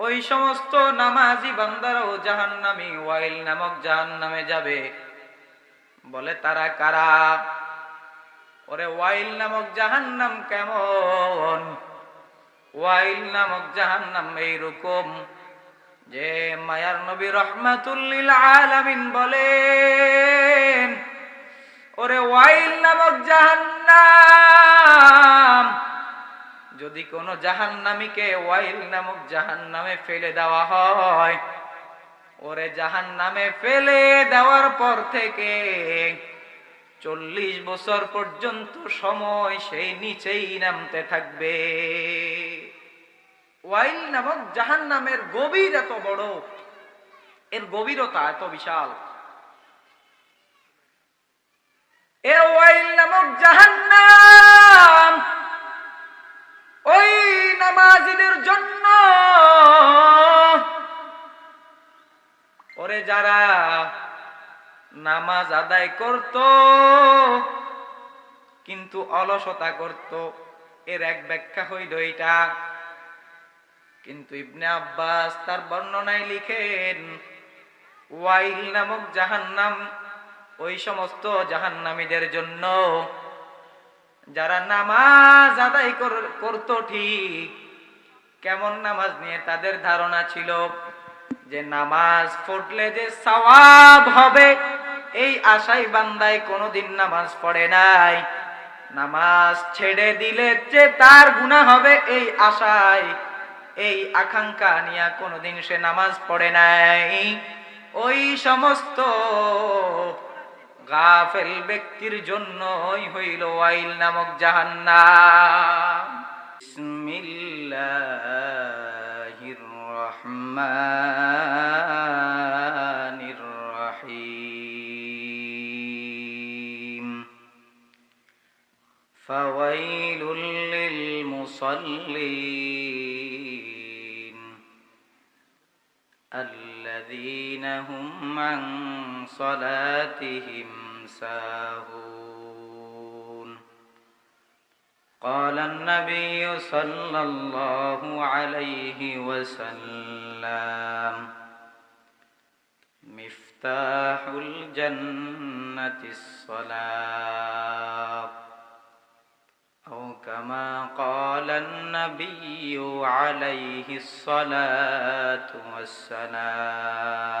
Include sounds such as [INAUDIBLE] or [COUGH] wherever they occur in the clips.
ওই সমস্ত নামাজি বান্দারাও জাহান্নামী, ওয়াইল নামক জাহান্নামে যাবে। বলে, তারা কারা? ওরে, ওয়াইল নামক জাহান্নাম কেমন? ওয়াইল নামক জাহান্নাম এইরকম যে মায়ার নবী রহমাতুল্লিল আলামিন বলেন, ওরে, ওয়াইল নামক জাহান্নাম যদি কোনো জাহান্নামীকে ওয়াইল নামক জাহান্নামে ফেলে দেওয়া হয়, ওরে জাহান্নামে ফেলে দেওয়ার পর থেকে চল্লিশ বছর পর্যন্ত সময় সেই নিচেই নামতে থাকবে। ওয়াইল নামক জাহান্নামের গভীর এত বড়, এর গভীরতা এত বিশাল। এ ওয়াইল নামক জাহান্নাম ওই নামাজিদের জন্য। ওরে যারা নামাজ আদায় করত, কিন্তু অলসতা করত, এর এক ব্যাখ্যা হইল এটা কিন্তু ইবনে আব্বাস তার বর্ণনায় লিখেন, ওয়াইল নামক জাহান্নাম ওই সমস্ত জাহান্নামীদের জন্য যারা নামাজ আদায় কর- করতো ঠিক, কেমন নামাজ নিয়ে তাদের ধারণা ছিল যে নামাজ পড়লে যে সওয়াব হবে, এই আশাই বান্দায় কোনোদিন নামাজ পড়ে নাই। নামাজ ছেড়ে দিলে যে তার গুনাহ হবে, এই আশায়, এই আকাঙ্ক্ষা নিয়ে কোনোদিন সে নামাজ পড়ে নাই। ওই সমস্ত গাফেল ব্যক্তির জন্যই হইল ওয়াইল নামক জাহান্নাম বিসমিল্লাহির রহমানির রহিম فويل للمصلين الذين هم عن صلاتهم ساهون. قال النبي صلى الله عليه وسلم مفتاح الجنة الصلاة. أو كما قال النبي عليه الصلاة والسلام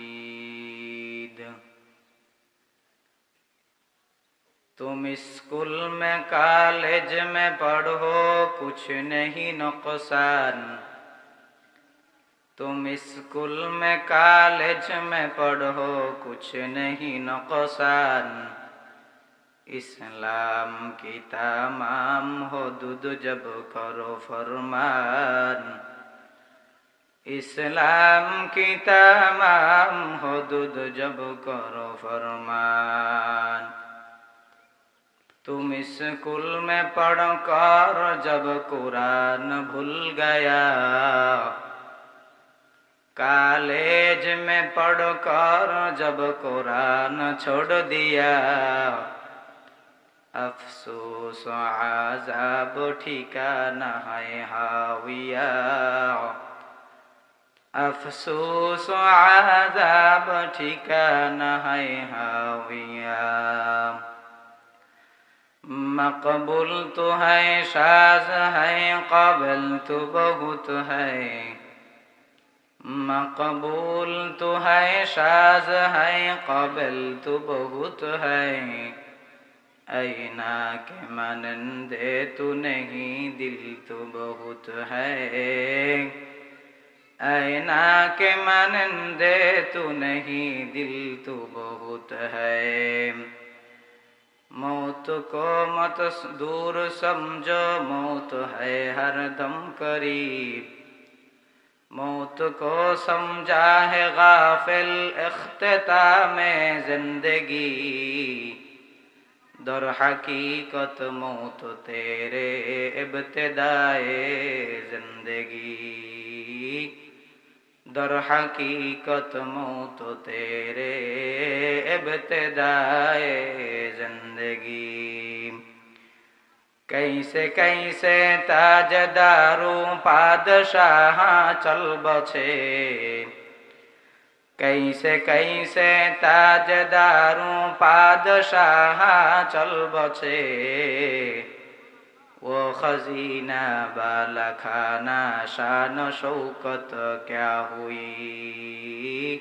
تم اسکول میں کالج میں پڑھو، کچھ نہیں نقصان۔ تم اسکول میں کالج میں پڑھو، کچھ نہیں نقصان۔ اسلام کی تمام حدود جب کرو فرمان۔ اسلام کی تمام حدود جب کرو فرمان۔ تم اسکول میں پڑھ کر جب قرآن بھول گیا کالج میں پڑھ کر جب قرآن چھوڑ دیا افسوس عذاب ٹھکانہ ہے ہاویا افسوس عذاب ٹھکانہ ہے ہاویا مقبول تو ہے ساز ہے قابل تو بہت ہے مقبول تو ہے ساز ہے قابل تو بہت ہے اینا کے مانندے تو نہیں دل تو بہت ہے اینا کے مانندے تو نہیں دل تو بہت ہے موت کو مت دور سمجھو موت ہے ہر دم قریب موت کو سمجھا ہے غافل اختتام زندگی در حقیقت موت تیرے ابتدائے زندگی दर हकीकत मौत तेरे इब्तदाए जिंदगी कैसे कैसे ताजदारू पादशाह चल बछे कैसे कैसे ताजदारू पादशाह चल बछे वो खजीना वाला खाना शान शौकत क्या हुई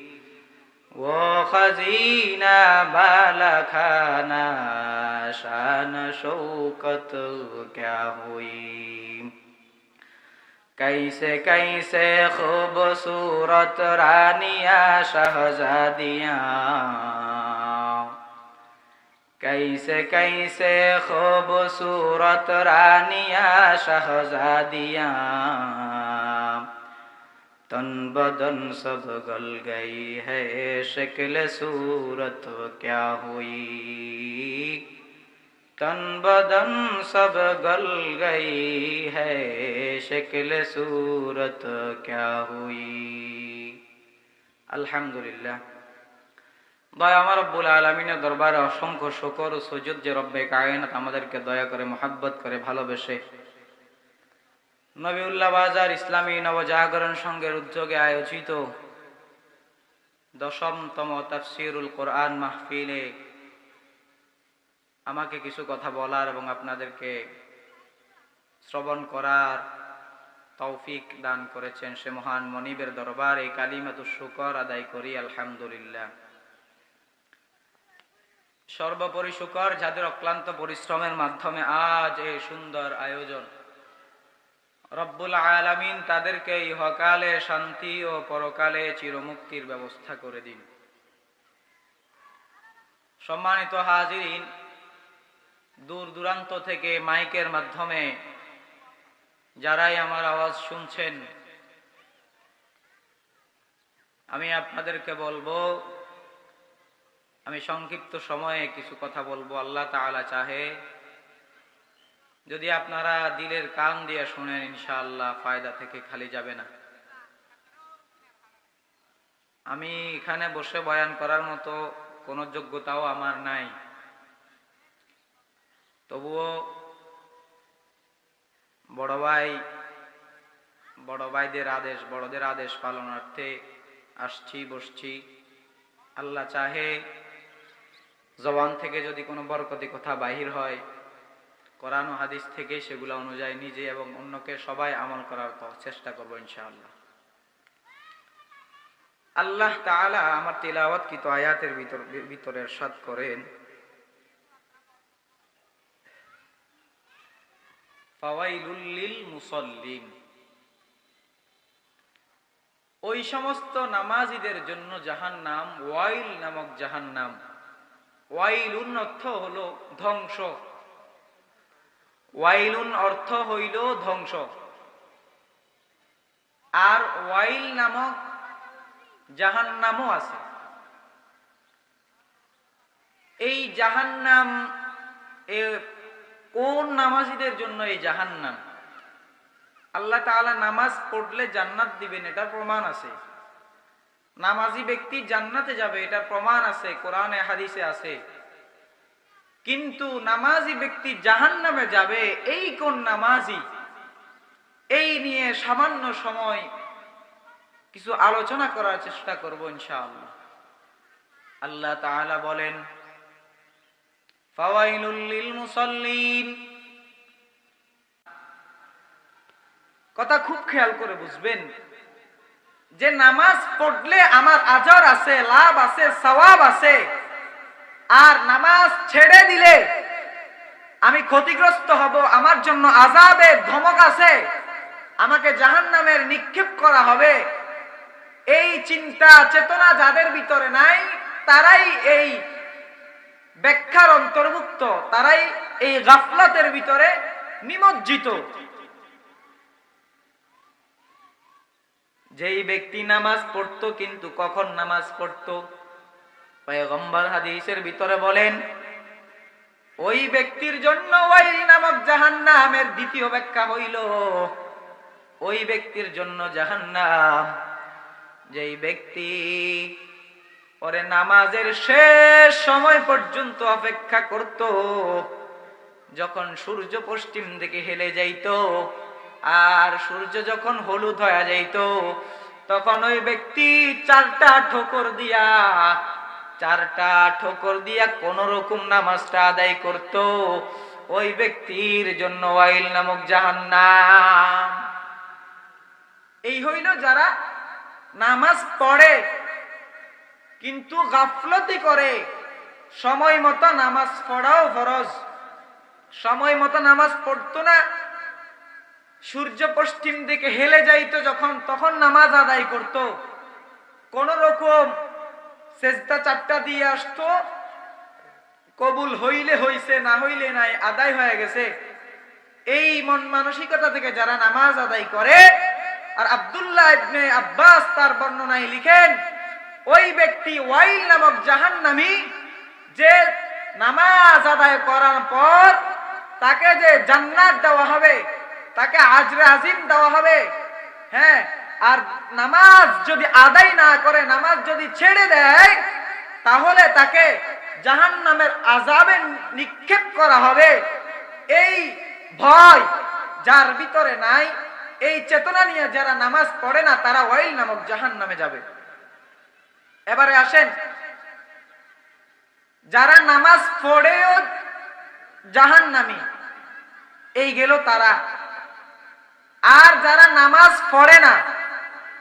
वो खजीना वाला खाना शान शौकत क्या हुई कैसे कैसे खूबसूरत रानिया शहजादियाँ कैसे कैसे खूबसूरत रानिया शहजादिया तन बदन सब गल गई है शक्ल सूरत क्या हुई तन बदन सब गल गई है शक्ल सूरत क्या हुई अल्हम्दुलिल्लाह দয়া আমার রব্বুল আলমিনের দরবারে অসংখ্য শকর ও সজুদ যে রব্বে কায়নাত আমাদেরকে দয়া করে, মোহাব্বত করে, ভালোবেসে। নবীউল্লাহ বাজার ইসলামী নবজাগরণ সংঘের উদ্যোগে আয়োজিত দশমতম তাফসিরুল কোরআন মাহফিলে আমাকে কিছু কথা বলার এবং আপনাদেরকে শ্রবণ করার তৌফিক দান করেছেন সে মহান মনিবের দরবার। এই কালিমাতু শুকর আদায় করি, আলহামদুলিল্লাহ। সর্বোপরি শুকর যাদের অক্লান্ত পরিশ্রমের মাধ্যমে আজ এই সুন্দর আয়োজন। রব্বুল আলামিন তাদেরকে ইহকালে শান্তি ও পরকালে চিরমুক্তির ব্যবস্থা করে দিন। সম্মানিত হাজিরিন, দূর দূরান্ত থেকে মাইকের মাধ্যমে যারাই আমার আওয়াজ শুনছেন, আমি আপনাদেরকে বলব আমি সংক্ষিপ্ত সময়ে কিছু কথা বলব, আল্লাহ তাআলা চাহে। যদি আপনারা দিলের কান দিয়ে শুনেন, ইনশাআল্লাহ ফায়দা থেকে খালি যাবে না। আমি এখানে বসে বয়ান করার মতো কোনো যোগ্যতাও আমার নাই। তবুও বড় ভাই, বড় ভাইদের আদেশ, বড়দের আদেশ পালনার্থে আসছি, বসছি। আল্লাহ চাহে জবান থেকে যদি কোনো বরকতি কথা বাহির হয়, কোরআন ও হাদিস থেকে সেগুলো অনুযায়ী নিজে এবং অন্যকে সবাই আমল করার চেষ্টা করব ইনশাআল্লাহ। আল্লাহ তাআলা আমার তিলাওয়াত কিত আয়াতের ভিতর ভিতরে সাদ করেন। ফাওয়াইলুল লিল মুসাল্লিন ওই সমস্ত নামাজিদের জন্য জাহান্নাম, ওয়াইল নামক জাহান্নাম ওয়াইলুন অর্থ হলো ধ্বংস। ওয়াইলুন অর্থ হইল ধ্বংস। আর ওয়াইল নামক জাহান্নামও আছে। এই জাহান্নাম, এ কোন নামাজিদের জন্য এই জাহান্নাম? আল্লাহ তাআলা নামাজ পড়লে জান্নাত দিবেন, এটার প্রমাণ আছে। নামাজি ব্যক্তি জান্নাতে যাবে এটার প্রমাণ আছে, কোরআনে, হাদিসে আছে। কিন্তু নামাজি ব্যক্তি জাহান নামে যাবে, এই কোন নামাজি? এই নিয়ে সামান্য সময় কিছু আলোচনা করার চেষ্টা করব ইনশাআল্লাহ। আল্লাহ বলেন, ফাওয়াইলুল কথা খুব খেয়াল করে বুঝবেন যে নামাজ পড়লে আমার আজর আছে, লাভ আছে, সওয়াব আছে, আর নামাজ ছেড়ে দিলে আমি ক্ষতিগ্রস্ত হব, আমার জন্য আজাবের ধমক আছে, আমাকে জাহান নামের নিক্ষেপ করা হবে। এই চিন্তা, চেতনা যাদের ভিতরে নাই, তারাই এই ব্যাখ্যার অন্তর্ভুক্ত, তারাই এই গাফলাতের ভিতরে নিমজ্জিত। যেই ব্যক্তি নামাজ পড়তো কিন্তু কখন নামাজ পড়তো? পয়গম্বর হাদিসের ভিতরে বলেন, ওই ব্যক্তির জন্য ওয়াইল নামক জাহান্নামের দ্বিতীয় ব্যাখ্যা হইল, ওই ব্যক্তির জন্য জাহান্নাম। যেই ব্যক্তি পরে নামাজের শেষ সময় পর্যন্ত অপেক্ষা করত, যখন সূর্য পশ্চিম দিকে হেলে যাইত আর সূর্য যখন হলুদ হয়ে যাইত, তখন ওই ব্যক্তি চারটা ঠোকর দিয়া, চারটা ঠোকর দিয়া কোন রকম নামাজটা আদায় করত। ওই ব্যক্তির জন্য ওয়াইল নামক জাহান্নাম। এই হইল যারা নামাজ পড়ে, কিন্তু গাফলতি করে, সময় মতো নামাজ পড়াও ফরজ। সময় মতো নামাজ পড়তো না সূর্য পশ্চিম দিকে হেলে যাইতো যখন, তখন নামাজ আদায় করত। কোন রকম সেজদা চারটা দিয়ে আসতো, কবুল হইলে হইছে, না হইলে নাই, আদায় হয়ে গেছে। এই মন মানসিকতা থেকে যারা নামাজ আদায় করে, আর আবদুল্লাহ আব্বাস তার বর্ণনায় লিখেন, ওই ব্যক্তি ওয়াইল নামক জাহান্নামী, যে নামাজ আদায় করার পর তাকে যে জান্নাত দেওয়া হবে তাকে আজরে আজিম দেওয়া হবে। হ্যাঁ আর নামাজ যদি আদায় না করে, নামাজ যদি ছেড়ে দেয়, তাহলে তাকে জাহান নামের আজাবে নিক্ষেপ করা হবে। এই ভয় যার ভিতরে নাই, এই চেতনা নিয়ে যারা নামাজ পড়ে না, তারা ওয়াইল নামক জাহান নামে যাবে। এবারে আসেন, যারা নামাজ পড়েও জাহান নামি এই গেল তারা। আর যারা নামাজ পড়ে না,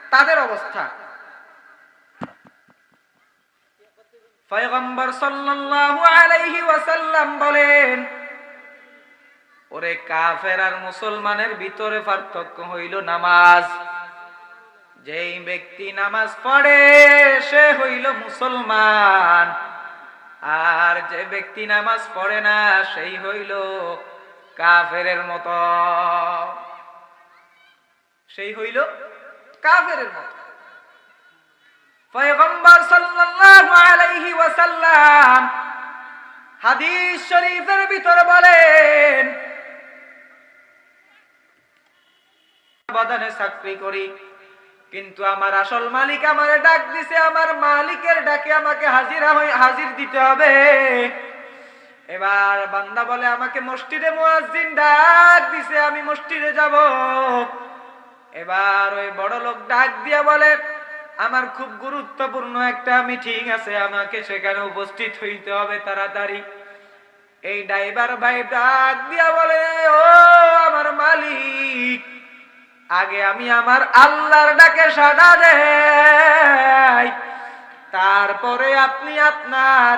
তাদের অবস্থা। পয়গম্বর বলেন, ওরে কাফের আর মুসলমানের ভিতরে পার্থক্য হইল নামাজ। যেই ব্যক্তি নামাজ পড়ে, সে হইল মুসলমান। আর যে ব্যক্তি নামাজ পড়ে না, সেই হইল কাফেরের মতো। সেই হইল কাফের মতো। পয়গম্বর সাল্লাল্লাহু আলাইহি ওয়াসাল্লাম হাদিস শরীফের ভিতরে বলেন, বাদানে চাকরি করি, কিন্তু আমার আসল মালিক আমারে ডাক দিছে, আমার মালিকের ডাকে আমাকে হাজিরা হাজির দিতে হবে। এবার বান্দা বলে, আমাকে মসজিদে মুয়াজ্জিন ডাক দিছে, আমি মসজিদে যাব। এবার ওই বড় লোক ডাক দিয়া বলে, আমার খুব গুরুত্বপূর্ণ একটা মিটিং আছে, আমাকে সেখানে উপস্থিত হইতে হবে তাড়াতাড়ি। এই ড্রাইভার ভাই ডাক দিয়া বলে, ও আমার মালিক, আগে আমি আমার আল্লাহর ডাকে সাড়া দেই, তারপরে আপনি আপনার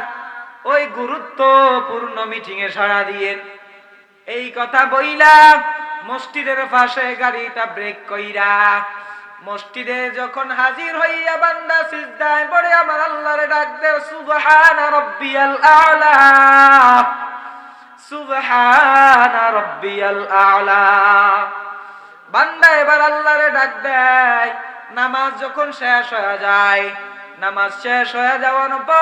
ওই গুরুত্বপূর্ণ মিটিং এ সাড়া দিয়েন। এই কথা বইলা মসজিদের পাশে গাড়িটা ব্রেক কইরা মসজিদে যখন হাজির হইয়া বান্দা সিজদায় পড়ে, আমার আল্লাহরে ডাক দে সুবহান রাব্বিয়াল আলা। সুবহান রাব্বিয়াল আলা। বান্দা এবার আল্লাহরে ডাক দেয়, নামাজ যখন শেষ হয়ে যায়, নামাজ শেষ হয়ে যাওয়ার পর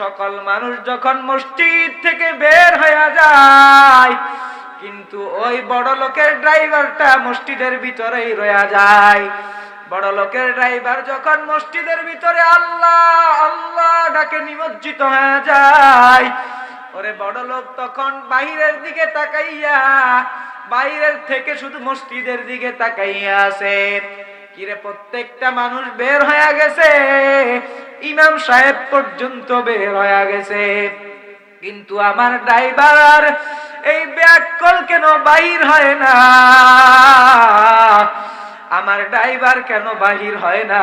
সকল মানুষ যখন মসজিদ থেকে বের হয়ে যায়, কিন্তু ওই বড় লোকের ড্রাইভারটা মসজিদের ভিতরেই রয়ে যায়। বড় লোকের ড্রাইভার যখন মসজিদের ভিতরে আল্লাহ আল্লাহ ডাকে নিমজ্জিত হয়ে যায়, ওরে বড় লোক তখন বাহিরের দিকে তাকাইয়া, বাইরের থেকে শুধু মসজিদের দিকে তাকাইয়া আছে। কিরে প্রত্যেকটা মানুষ বের হয়ে গেছে। ইমাম সাহেব পর্যন্ত বের হয়ে গেছে। কিন্তু আমার ড্রাইভার এই ব্যাকল কেন বাহির হয় না? আমার ড্রাইভার কেন বাহির হয় না?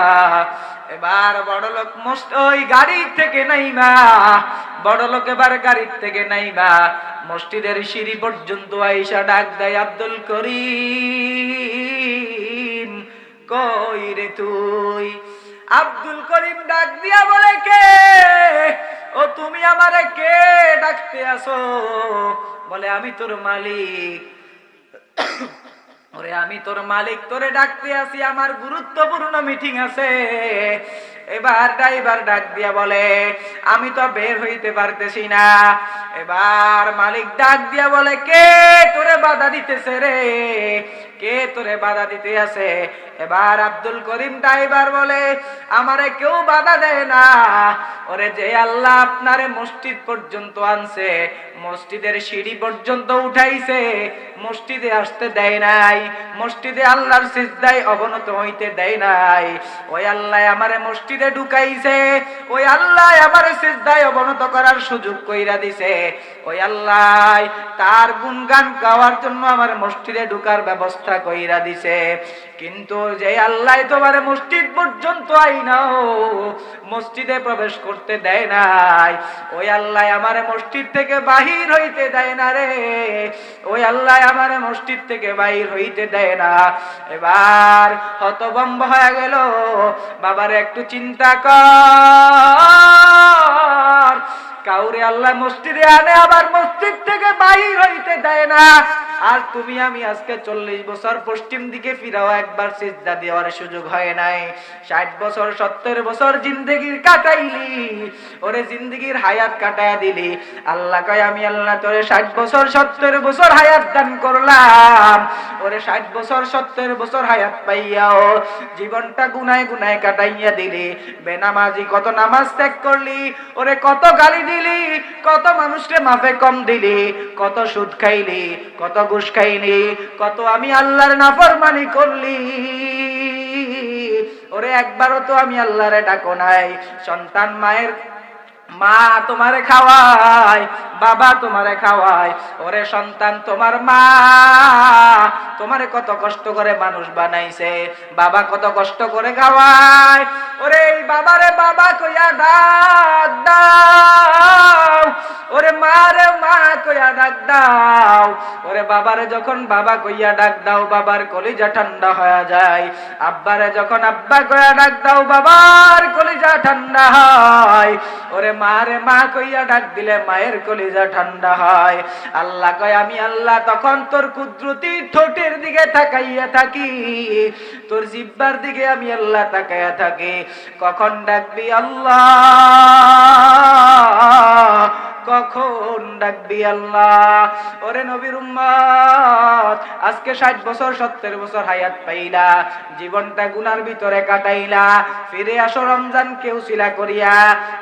এবার বড় লোক মস্ত ওই গাড়ির থেকে নাইমা বড় লোক এবার গাড়ির থেকে নাইমা, মসজিদের সিঁড়ি পর্যন্ত আইসা ডাক দেয় আব্দুল করিম। কই রে তুই? আব্দুল করিম ডাক দিয়া বলে, কে? ও, তুমি আমারে কে ডাকতে আসো? বলে, আমি তোর মালিক। [COUGHS] ওরে, আমি তোর মালিক, তোরে ডাকতে আসি। আমার গুরুত্বপূর্ণ মিটিং আছে। এবার ড্রাইভার ডাক দিয়া বলে, আমি তো বের হইতে পারতেছি না। এবার মালিক ডাক দিয়া বলে, কে তোরে বাধা দিতেছে রে? কে তোরে বাধা দিতে আছে? এবার আব্দুল করিম ড্রাইভার বলে, আমারে কেউ বাধা দেয় না। ওরে যে আল্লাহ আপনারে মসজিদ পর্যন্ত আনছে, মসজিদের সিঁড়ি পর্যন্ত উঠাইছে, মসজিদে আসতে দেয় নাই, মসজিদে আল্লাহর সিজদায় অবনত হইতে দেয় নাই। ওই আল্লাহ আমারে মসজিদে ঢুকাইছে। ওই আল্লাহ আমারে সিজদায় অবনত করার সুযোগ কইরা দিছে। ওই আল্লাহ তার গুণগান গাওয়ার জন্য আমার মসজিদে ঢুকার ব্যবস্থা কইরা দিছে। কিন্তু যে আল্লাহ তোমার মসজিদ পর্যন্ত আইনাও মসজিদে প্রবেশ করতে দেয় নাই। ওই আল্লাহ আমার মসজিদ থেকে বাহির হইতে দেয় না রে। ওই আল্লাহ আমার মসজিদ থেকে বাহির হইতে দেয় না। এবার হতবম্ব হয়ে গেল। বাবার একটু চিন্তা কর। কাউরে আল্লাহ মসজিদে আনে, আবার মসজিদ থেকে বাহির হইতে দেয় না। আর তুমি আমি আজকে চল্লিশ বছর পশ্চিম দিকে ফিরাও, একবার সিজদা দেওয়ার সুযোগ হয় নাই। ষাট বছর, সত্তর বছর জিন্দগির কাটাইলি, ওরে জিন্দগির হায়াত কাটায় দিলি। আল্লাহ কয়, আমি আল্লাহ তোরে ষাট বছর, সত্তর বছর হায়াত দান করলাম। ওরে ষাট বছর, সত্তর বছর হায়াত পাইয়াও জীবনটা গুনায় গুনায় কাটাইয়া দিলি। বেনামাজি কত নামাজ ত্যাগ করলি, ওরে কত গালি দিলি? কত মানুষকে মাফে কম দিলি? কত সুদ খাইলি? কত ঘুষ খাইলি? কত আমি আল্লাহর নাফরমানি করলি? ওরে একবারও তো আমি আল্লাহরে ডাকো নাই। সন্তান মায়ের মা তোমারে খাওয়ায়, বাবা তোমারে খাওয়ায়, ওরে সন্তান তোমার মা। তোমারে কত কষ্ট করে মানুষ বানাইছে, বাবা কত কষ্ট করে খাওয়ায়। ওরে বাবারে বাবা কইয়া দাদা ডাক দাও। ওরে বাবারে, যখন বাবা কইয়া ডাক দাও, বাবার কলিজা ঠান্ডা হয়ে যায়। আব্বারে, যখন আব্বা কইয়া ডাক দাও, বাবার কলিজা ঠান্ডা হয়। ওরে মা রে, মা কইয়া ডাক দিলে মায়ের কলিজা ঠান্ডা হয়। আল্লাহ কয়, আমি আল্লাহ তখন তোর কুদরতি ঠোঁটের দিকে তাকাইয়া থাকি। তোর জিব্বার দিকে আমি আল্লাহ তাকাইয়া থাকি। কখন ডাকবি আল্লাহ? কখন ডাকবি আল্লাহ? ওরে নবীর উম্মত, আজকে ষাট বছর, সত্তর বছর হায়াত পাইলা, জীবনটা গুনার ভিতরে কাটাইলা, ফিরে আসো করিয়া,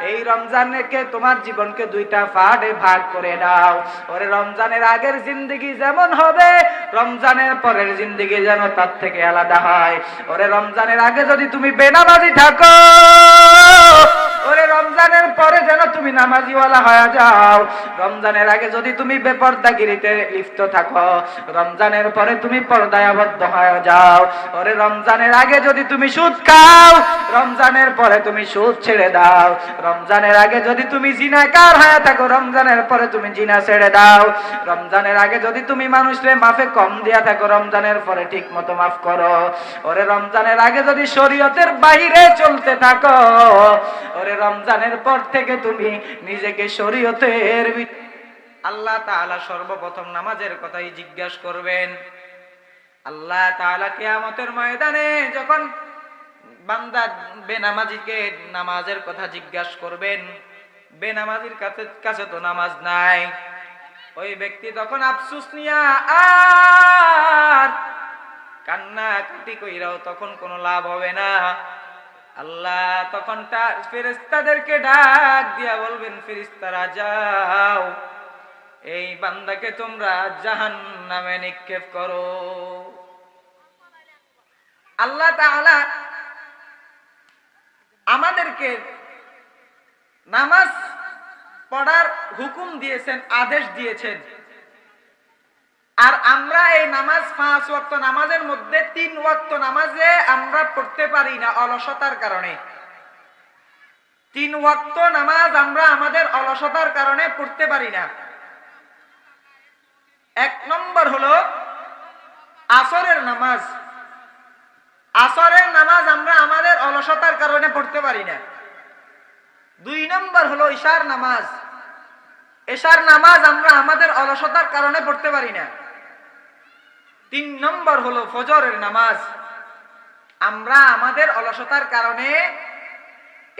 এই রমজানকে তোমার জীবনকে দুইটা ফাটে ভাগ করে দাও ওরে রমজানের আগের জিন্দগি যেমন হবে, রমজানের পরের জিন্দগি যেন তার থেকে আলাদা হয়। ওরে রমজানের আগে যদি তুমি বেনামাজি থাকো রমজানের পরে যেন তুমি নামাজিওয়ালা হয়ে যাও। রমজানের আগে যদি তুমি বেপর্দাগিরিতে লিপ্ত থাকো, রমজানের পরে তুমি পর্দায় আবদ্ধ হয়ে যাও। ওরে, রমজানের আগে যদি তুমি সুদ খাও, রমজানের পরে তুমি সুদ ছেড়ে দাও। রমজানের আগে যদি তুমি জিনাকার হয়ে থাকো, রমজানের পরে তুমি জিনা ছেড়ে দাও। রমজানের আগে যদি তুমি মানুষের মাফে কম দিয়া থাকো, রমজানের পরে ঠিক মতো মাফ করো। ওরে, রমজানের আগে যদি শরীয়তের বাহিরে চলতে থাকো, ওরে, রমজানের পর থেকে তুমি নিজেকে শরীয়তের আল্লাহ তাআলা সর্বপ্রথম নামাজের কথাই জিজ্ঞাসা করবেন। আল্লাহ তাআলা কিয়ামতের ময়দানে যখন বান্দা বেনামাজিকে নামাজের কথা জিজ্ঞাসা করবেন, বেনামাজির কাছে কাছে তো নামাজ নাই। ওই ব্যক্তি তখন আফসুস নিয়া আর কান্না কাটি কইরাও তখন কোনো লাভ হবে না। আল্লাহ তখন তার ফেরেস্তাদেরকে ডাক দিয়া বলবেন ফেরিস্তারা যাও, এই বান্দাকে তোমরা জাহান নামে নিক্ষেপ করো। আল্লাহ তাআলা আমাদেরকে নামাজ পড়ার হুকুম দিয়েছেন, আদেশ দিয়েছেন। আর আমরা এই নামাজ পাঁচ ওয়াক্ত নামাজের মধ্যে তিন ওয়াক্ত নামাজে আমরা পড়তে পারি না অলসতার কারণে। তিন ওয়াক্ত নামাজ আমরা আমাদের অলসতার কারণে পড়তে পারি না। এক নম্বর হলো আসরের নামাজ। আসরের নামাজ আমরা আমাদের অলসতার কারণে পড়তে পারি না। দুই নম্বর হলো ঈশার নামাজ। এশার নামাজ আমরা আমাদের অলসতার কারণে পড়তে পারি না। তিন নম্বর হলো ফজরের নামাজ। আমরা আমাদের অলসতার কারণে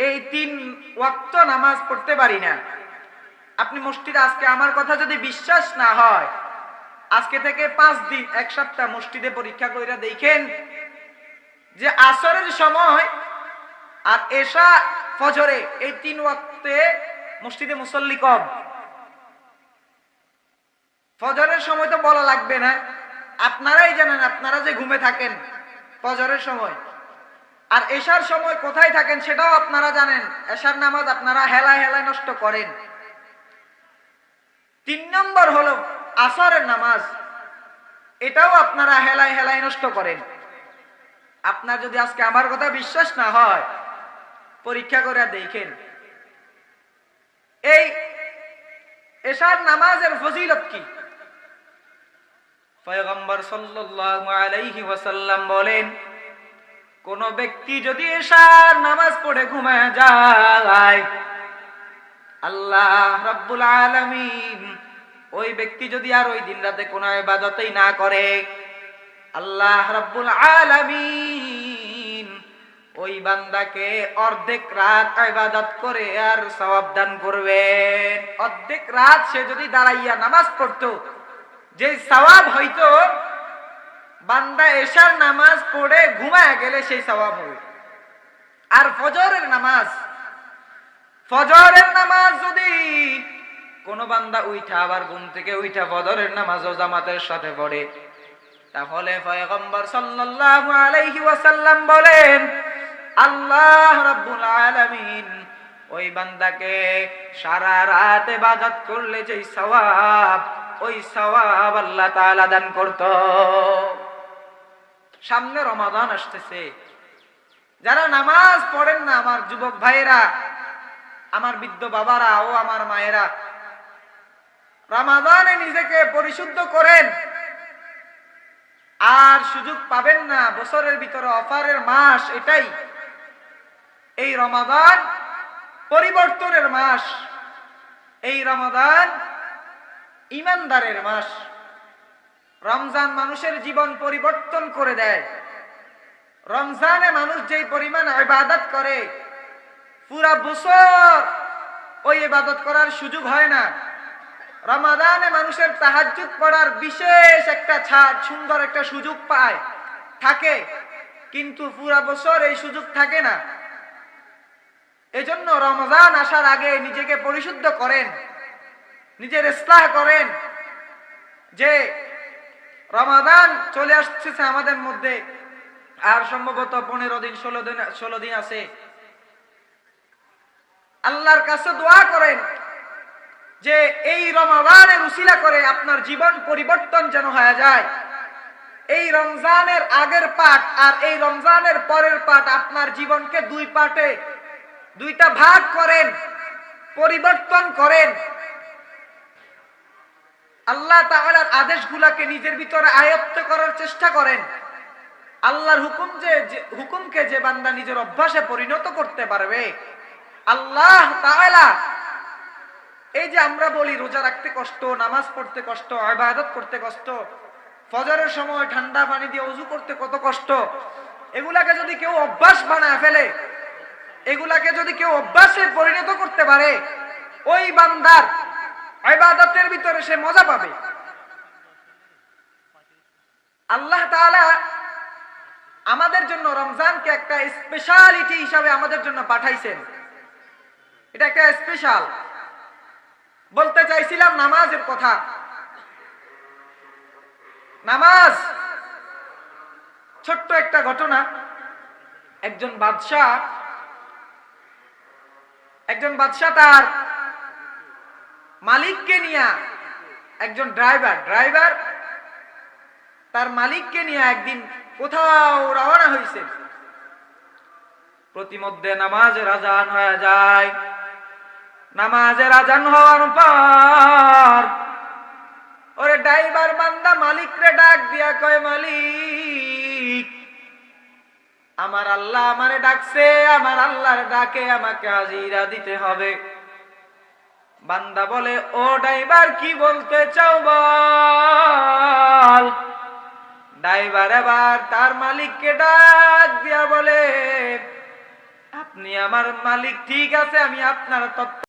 এই তিন ওয়াক্ত নামাজ পড়তে পারি না। আপনি মসজিদে আজকে আমার কথা যদি বিশ্বাস না হয়, আজকে থেকে পাঁচ দিন, এক সপ্তাহ মসজিদে পরীক্ষা করে দেখেন যে আসরের সময় আর এসা ফজরে এই তিন ওয়াক্তে মসজিদে মুসল্লি কম। ফজরের সময় তো বলা লাগবে না। আপনারাই জানেন, আপনারা যে ঘুমে থাকেন ফজরের সময়। আর এশার সময় কোথায় থাকেন সেটাও আপনারা জানেন। এশার নামাজ আপনারা হেলায় হেলায় নষ্ট করেন। তিন নম্বর হলো আসরের নামাজ। এটাও আপনারা হেলায় হেলায় নষ্ট করেন। আপনার যদি আজকে আমার কথা বিশ্বাস না হয়, পরীক্ষা করে দেখেন। এই এশার নামাজের ফজিলত কি? পয়গম্বর সাল্লাল্লাহু আলাইহি ওয়াসাল্লাম বলেন, কোন ব্যক্তি যদি এশার নামাজ পড়ে ঘুমায় যায়, আল্লাহ রাব্বুল আলামিন ওই ব্যক্তি যদি আর ওই দিন রাতে কোনো ইবাদতই না করে, আল্লাহ রাব্বুল আলামিন ওই বান্দাকে অর্ধেক রাত ইবাদত করে আর সওয়াব দান করবেন। অর্ধেক রাত সে যদি দাঁড়াইয়া নামাজ পড়তো যে সওয়াব হইতো, বান্দা এশার নামাজ পড়ে ঘুমায় গেলে সেই সওয়াব হবে। আর ফজরের নামাজ ফজরের নামাজ যদি কোন বান্দা উইঠা, আবার ঘুম থেকে উইঠা ফজরের নামাজ ও জামাতের সাথে পড়ে, তাহলে পয়গম্বর সাল্লাল্লাহু আলাইহি ওয়াসাল্লাম বলেন, আল্লাহ রাব্বুল আলামিন ওই বান্দাকে সারা রাত ইবাদত করলে যে সওয়াব ওই সওয়াব আল্লাহ তাআলা দান করত। সামনে রমাদান আসতেছে। যারা নামাজ পড়েন না আমার যুবক ভাইয়েরা, আমার বৃদ্ধ বাবারা ও আমার মায়েরা, রমাদানে নিজেকে পরিশুদ্ধ করেন। আর সুযোগ পাবেন না বছরের ভিতরে অফারের মাস এটাই। এই রমাদান পরিবর্তনের মাস। এই রমাদান ইমানদারের মাস। রমজান মানুষের জীবন পরিবর্তন করে দেয়। রমজানে মানুষ যেই পরিমাণ ইবাদত করে, পুরা বছর ওই ইবাদত করার সুযোগ হয় না। রমাদানে মানুষের তাহাজ্জুদ পড়ার বিশেষ একটা ছাড়, সুন্দর একটা সুযোগ পায়। থাকে, কিন্তু পুরা বছর এই সুযোগ থাকে না। এজন্য রমজান আসার আগে নিজেকে পরিশুদ্ধ করেন। নিজের ইসলাহ করেন যে রমাদান চলে আসছে আমাদের মধ্যে। আর সম্ভবত পনেরো দিন, ষোলো দিন ষোলো দিন আছে। আল্লাহর কাছে দোয়া করেন যে এই রমাদানের উসিলা করে আপনার জীবন পরিবর্তন যেন হয়ে যায়। এই রমজানের আগের পাঠ আর এই রমজানের পরের পাঠ আপনার জীবনকে দুই পাঠে, দুইটা ভাগ করেন, পরিবর্তন করেন। আল্লাহ তাআলার আদেশগুলাকে নিজের ভিতরে আয়ত্ত করার চেষ্টা করেন। আল্লাহর হুকুম যে হুকুমকে যে বান্দা নিজের অভ্যাসে পরিণত করতে পারবে, আল্লাহ তাআলা এই যে আমরা বলি রোজা রাখতে কষ্ট, নামাজ পড়তে কষ্ট, ইবাদত করতে কষ্ট, ফজরের সময় ঠান্ডা পানি দিয়ে ওযু করতে কত কষ্ট, এগুলাকে যদি কেউ অভ্যাস বানায় ফেলে, এগুলাকে যদি কেউ অভ্যাসে পরিণত করতে পারে, ওই বান্দার ইবাদতের ভিতরে সে মজা পাবে। আল্লাহ তাআলা আমাদের জন্য রমজানকে একটা স্পেশালিটি হিসাবে আমাদের জন্য পাঠাইছেন। এটা একটা স্পেশাল বলতে চাইছিলাম নামাজের কথা। নামাজ ছোট্ট একটা ঘটনা। একজন বাদশাহ একজন বাদশাহ তার মালিককে নিয়ে একজন ড্রাইভার ড্রাইভার তার মালিককে নিয়ে একদিন কোথাও রওনা হয়েছে প্রতিমধ্যে নামাজের আজান হয়ে যায়। নামাজের আজান হওয়ার পর ওরে ড্রাইভার বান্দা মালিকরে ডাক দিয়া কয়, মালিক, আমার আল্লাহ আমারে ডাকছে, আমার আল্লাহর ডাকে আমাকে হাজিরা দিতে হবে। বান্দা বলে, ও ড্রাইভার, কি বলতে চাও বল? ড্রাইভার এবার তার মালিককে ডাক দিয়া বলে, আপনি আমার মালিক, ঠিক আছে, আমি আপনার তত্ত্ব